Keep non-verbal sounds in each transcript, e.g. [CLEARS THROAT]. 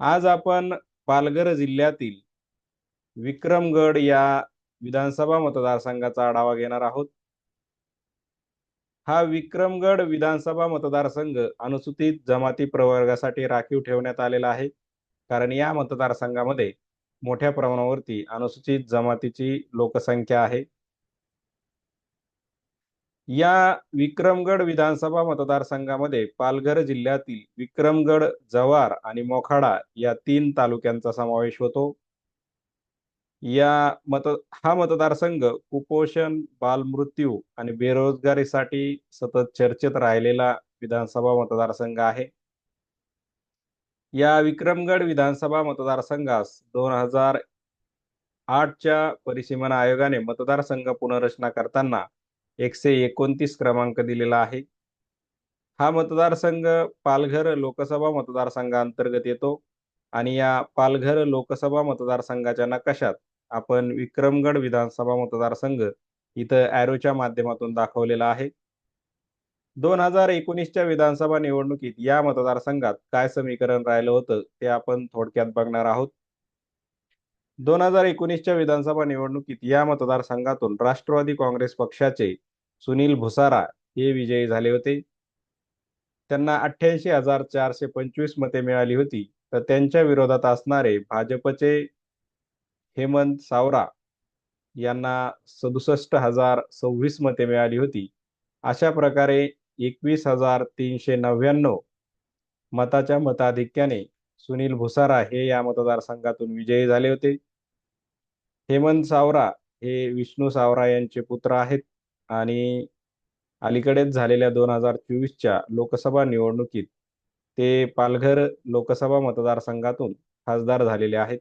आज आपण पालघर जिल्ह्यातील विक्रमगड या विधानसभा मतदारसंघाचा आढावा घेणार आहोत. हा विक्रमगड विधानसभा मतदारसंघ अनुसूचित जमाती प्रवर्गासाठी राखीव ठेवण्यात आलेला आहे. कारण या मतदारसंघामध्ये मोठ्या प्रमाणावरती अनुसूचित जमातीची लोकसंख्या आहे. या विक्रमगड विधानसभा मतदारसंघामध्ये पालघर जिल्ह्यातील विक्रमगड जव्हार आणि मोखाडा या तीन तालुक्यांचा समावेश होतो. या मत हा मतदारसंघ कुपोषण बालमृत्यू आणि बेरोजगारीसाठी सतत चर्चेत राहिलेला विधानसभा मतदारसंघ आहे. या विक्रमगड विधानसभा मतदारसंघास दोन हजार आठच्या परिसीमन आयोगाने मतदारसंघ पुनर्रचना करताना एकशे एकोणतीस क्रमांक दिलेला आहे. हा मतदारसंघ पालघर लोकसभा मतदारसंघांतर्गत येतो आणि या पालघर लोकसभा मतदारसंघाच्या नकाशात आपण विक्रमगड विधानसभा मतदारसंघ इथं ॲरोच्या माध्यमातून दाखवलेला आहे. दोन हजार एकोणीसच्या विधानसभा निवडणुकीत या मतदारसंघात काय समीकरण राहिलं होतं ते आपण थोडक्यात बघणार आहोत. दोन हजार एकोणीसच्या विधानसभा निवडणुकीत या मतदारसंघातून राष्ट्रवादी काँग्रेस पक्षाचे सुनील भुसारा हे विजयी झाले होते. त्यांना अठ्ठ्याऐंशी हजार चारशे पंचवीस मते मिळाली होती. तर त्यांच्या विरोधात असणारे भाजपचे हेमंत सावरा यांना सदुसष्ट हजार सव्वीस मते मिळाली होती. अशा प्रकारे एकवीस हजार तीनशे नव्याण्णव मताच्या मताधिक्याने सुनील भुसारा हे या मतदारसंघातून विजयी झाले होते. हेमंत सावरा हे विष्णू सावरा यांचे पुत्र आहेत. आणि अलीकडेच झालेल्या दोन हजार चोवीसच्या लोकसभा निवडणुकीत ते पालघर लोकसभा मतदारसंघातून खासदार झालेले आहेत.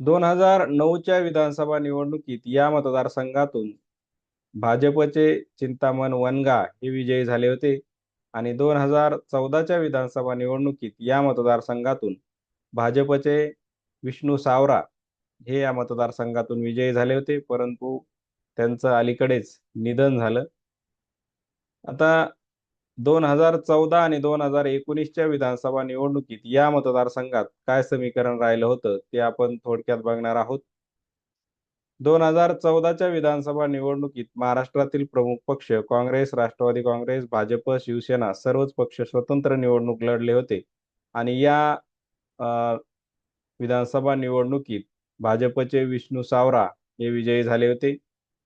दोन हजार नऊच्या विधानसभा निवडणुकीत या मतदारसंघातून भाजपचे चिंतामण वनगा हे विजयी झाले होते आणि दोन हजार चौदाच्या विधानसभा निवडणुकीत या मतदारसंघातून भाजपचे विष्णू सावरा हे या मतदारसंघातून विजयी झाले होते. परंतु त्यांचं अलीकडेच निधन झालं. आता दोन हजार चौदा आणि दोन हजार एकोणीसच्या विधानसभा निवडणुकीत या मतदारसंघात काय समीकरण राहिलं होतं ते आपण थोडक्यात बघणार आहोत. दोन हजार चौदाच्या विधानसभा निवडणुकीत महाराष्ट्रातील प्रमुख पक्ष काँग्रेस राष्ट्रवादी काँग्रेस भाजप शिवसेना सर्वच पक्ष स्वतंत्र निवडणूक लढले होते. आणि या विधानसभा निवडणुकीत भाजपचे विष्णू सावरा हे विजयी झाले होते.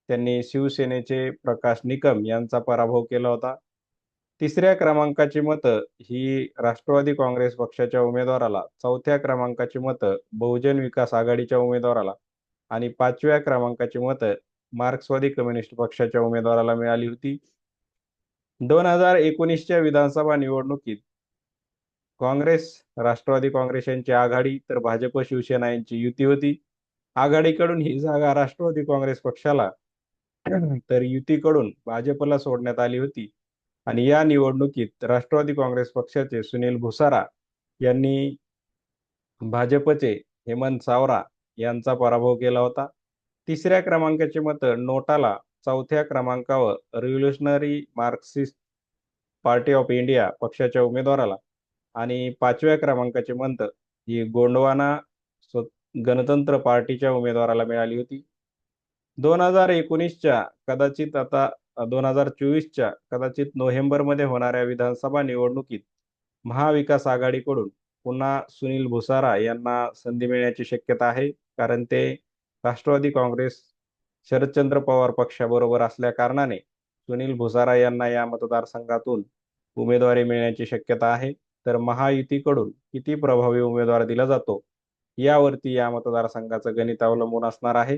त्यांनी शिवसेनेचे प्रकाश निकम यांचा पराभव केला होता. तिसऱ्या क्रमांकाची मतं ही राष्ट्रवादी काँग्रेस पक्षाच्या उमेदवाराला चौथ्या क्रमांकाची मतं बहुजन विकास आघाडीच्या उमेदवाराला आणि पाचव्या क्रमांकाची मतं मार्क्सवादी कम्युनिस्ट पक्षाच्या उमेदवाराला मिळाली होती. दोन हजार एकोणीसच्या विधानसभा निवडणुकीत काँग्रेस राष्ट्रवादी काँग्रेस यांची आघाडी तर भाजप शिवसेना यांची युती होती. आघाडीकडून ही जागा राष्ट्रवादी काँग्रेस पक्षाला [CLEARS THROAT] तर युतीकडून भाजपला सोडण्यात आली होती. आणि या निवडणुकीत राष्ट्रवादी काँग्रेस पक्षाचे सुनील भुसारा यांनी भाजपचे हेमंत सावरा यांचा पराभव केला होता. तिसऱ्या क्रमांकाचे मतं नोटाला चौथ्या क्रमांकावर revolutionary Marxist party of India पक्षाच्या उमेदवाराला आणि पाचव्या क्रमांकाचे मत ही गोंडवाना गणतंत्र पार्टीच्या उमेदवाराला मिळाली होती. दोन हजार एकोणीसच्या कदाचित आता दोन हजार चोवीसच्या कदाचित नोव्हेंबरमध्ये होणाऱ्या विधानसभा निवडणुकीत महाविकास आघाडीकडून पुन्हा सुनील भुसारा यांना संधी मिळण्याची शक्यता आहे. कारण ते राष्ट्रवादी काँग्रेस शरदचंद्र पवार पक्षाबरोबर असल्या कारणाने सुनील भुसारा यांना या मतदारसंघातून उमेदवारी मिळण्याची शक्यता आहे. तर महायुतीकडून किती प्रभावी उमेदवार दिला जातो यावरती या मतदारसंघाचं गणित अवलंबून असणार आहे.